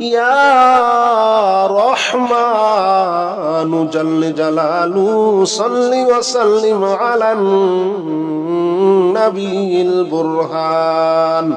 يا رحمن جل جلاله صل وسلم على النبي البرهان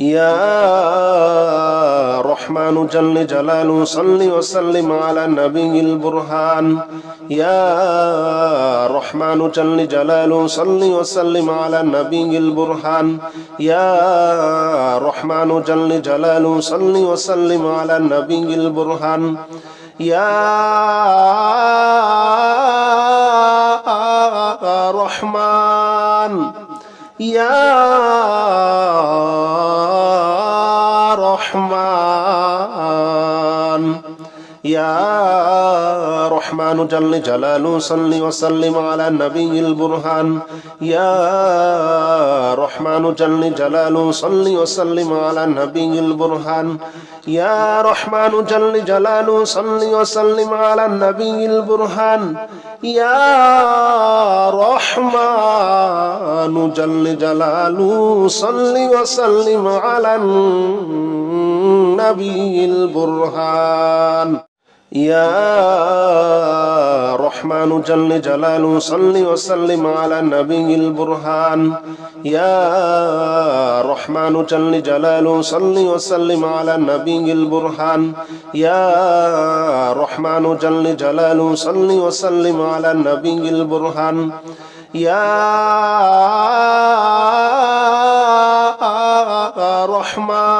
يا رحمن جل جلاله صل وسلم على النبي البرهان. يا رحمن جل جلاله صل وسلم على النبي البرهان. يا رحمن جل جلاله صل وسلم على النبي البرهان. يا رحمن يا رحمن يا رحمن جل جلاله صل وسلم على النبي البرهان يا رحمن جل جلاله صل وسلم على النبي البرهان يا رحمن جل جلاله صل وسلم على النبي البرهان يا رحمن جل جلاله صل وسلم على النبي البرهان يا رحمن جل جلاله صل وسلم على النبي البرهان يا رحمن جل جلاله صل وسلم على النبي البرهان يا رحمن جل جلاله صل وسلم على النبي البرهان يا رحمن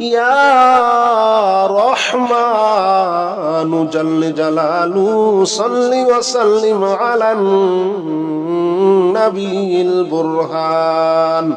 يا رحمن جل جلاله صل وسلم على النبي البرهان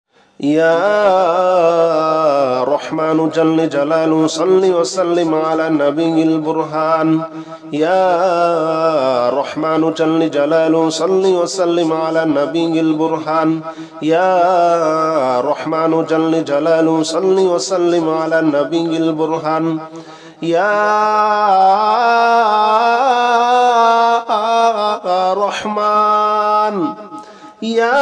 يا رحمن جل جلاله صل وسلم على النبي البرهان. يا رحمن جل جلاله صل وسلم على النبي البرهان. يا رحمن جل جلاله صل وسلم على النبي البرهان. يا رحمن يا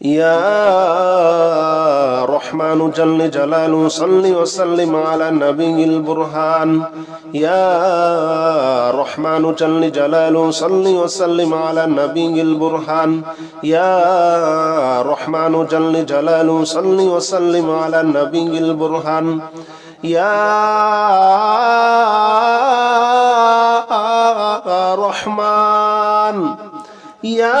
يا رحمن جل جلاله صل وسلم على النبي البرهان. يا رحمن جل جلاله صل وسلم على النبي البرهان. يا رحمن جل جلاله صل وسلم على النبي البرهان. يا رحمن يا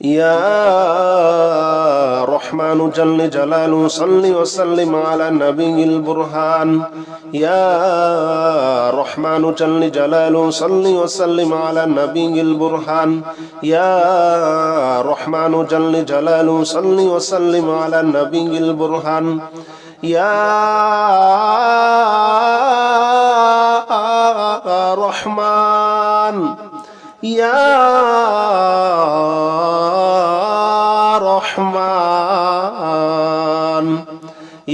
يا رحمن جل جلاله صل وسلم على النبي البرهان. يا رحمن جل جلاله صل وسلم على النبي البرهان. يا رحمن جل جلاله صل وسلم على النبي البرهان. يا رحمن يا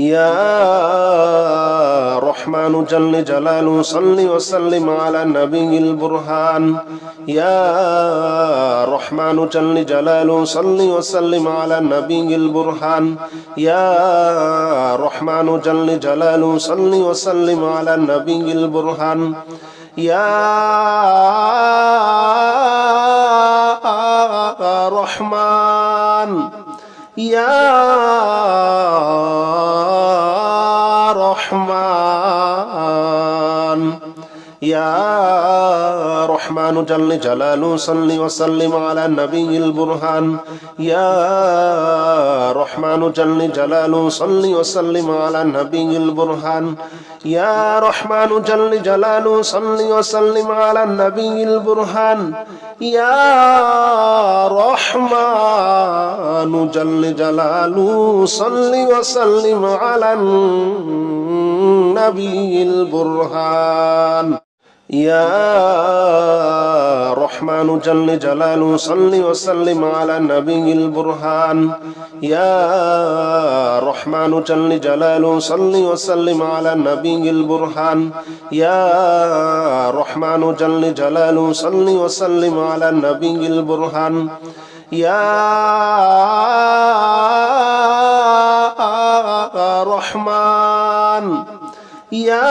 يا رحمن جل جلاله صل وسلم على النبي البرهان يا رحمن جل جلاله صل وسلم على النبي البرهان يا رحمن جل جلاله صل وسلم على النبي البرهان يا رحمن يا رحمن جل جلاله صل وسلم على النبي البرهان يا رحمن جل جلاله صل وسلم على النبي البرهان يا رحمن جل جلاله صل وسلم على النبي البرهان يا رحمن جل جلاله صل وسلم على النبي البرهان يا رحمن جل جلاله صل وسلم على النبي البرهان. يا رحمن جل جلاله صل وسلم على النبي البرهان. يا رحمن جل جلاله صل وسلم على النبي البرهان. يا رحمن يا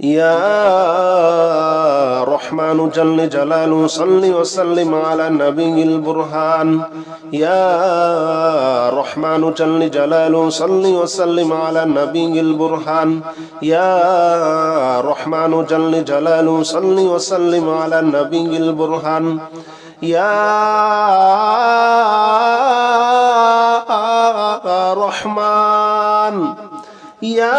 يا رحمن جل جلاله صل وسلم على النبي البرهان. يا رحمن جل جلاله صل وسلم على النبي البرهان. يا رحمن جل جلاله صل وسلم على النبي البرهان. يا رحمن يا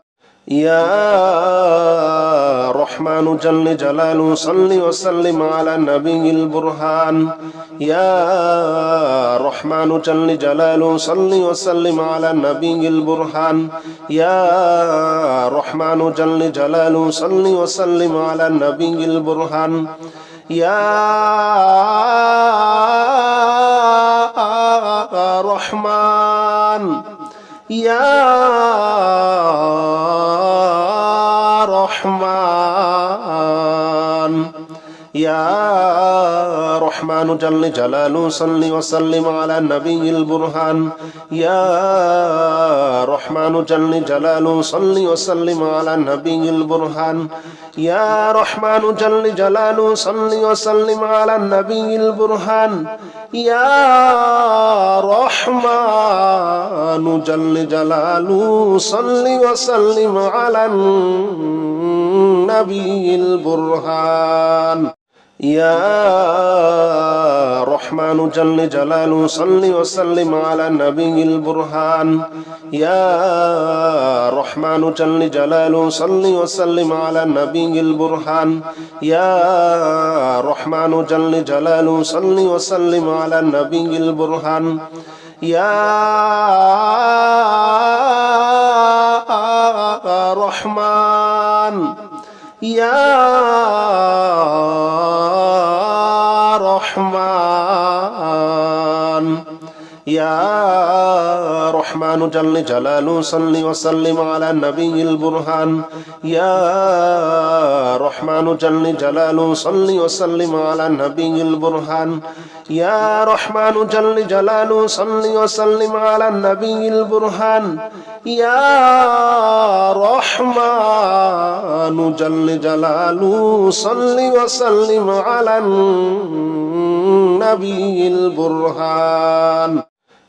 يا رحمن جل جلاله صل وسلم على النبي البرهان. يا رحمن جل جلاله صل وسلم على النبي البرهان. يا رحمن جل جلاله صل وسلم على النبي البرهان. يا رحمن يا يا رحمن جل جلاله صل وسلم على النبي البرهان يا رحمن جل جلاله صل وسلم على النبي البرهان يا رحمن جل جلاله صل وسلم على النبي البرهان يا رحمن جل جلاله صل وسلم على النبي البرهان يا رحمن جل جلاله صل وسلم على النبي البرهان يا رحمن جل جلاله صل وسلم على النبي البرهان يا رحمن جل جلاله صل وسلم على النبي البرهان يا رحمن يا رحمن يا رحمن جل جلاله صل وسلم على النبي البرهان يا رحمن جل جلاله صل وسلم على النبي البرهان يا رحمن جل جلاله صل وسلم على النبي البرهان يا رحمن جل جلاله صل وسلم على النبي البرهان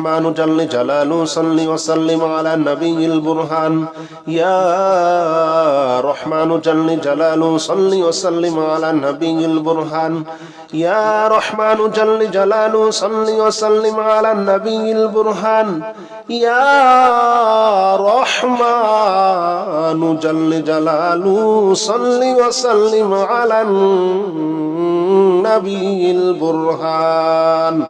يا رحمن جل جلاله صل وسلم على النبي البرهان يا رحمن جل جلاله صل وسلم على النبي البرهان يا رحمن جل جلاله صل وسلم على النبي البرهان يا رحمن جل جلاله صل وسلم على النبي البرهان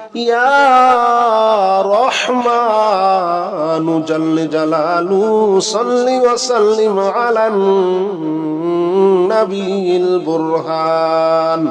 يا رحمن جل جلاله صل وسلم على النبي البرهان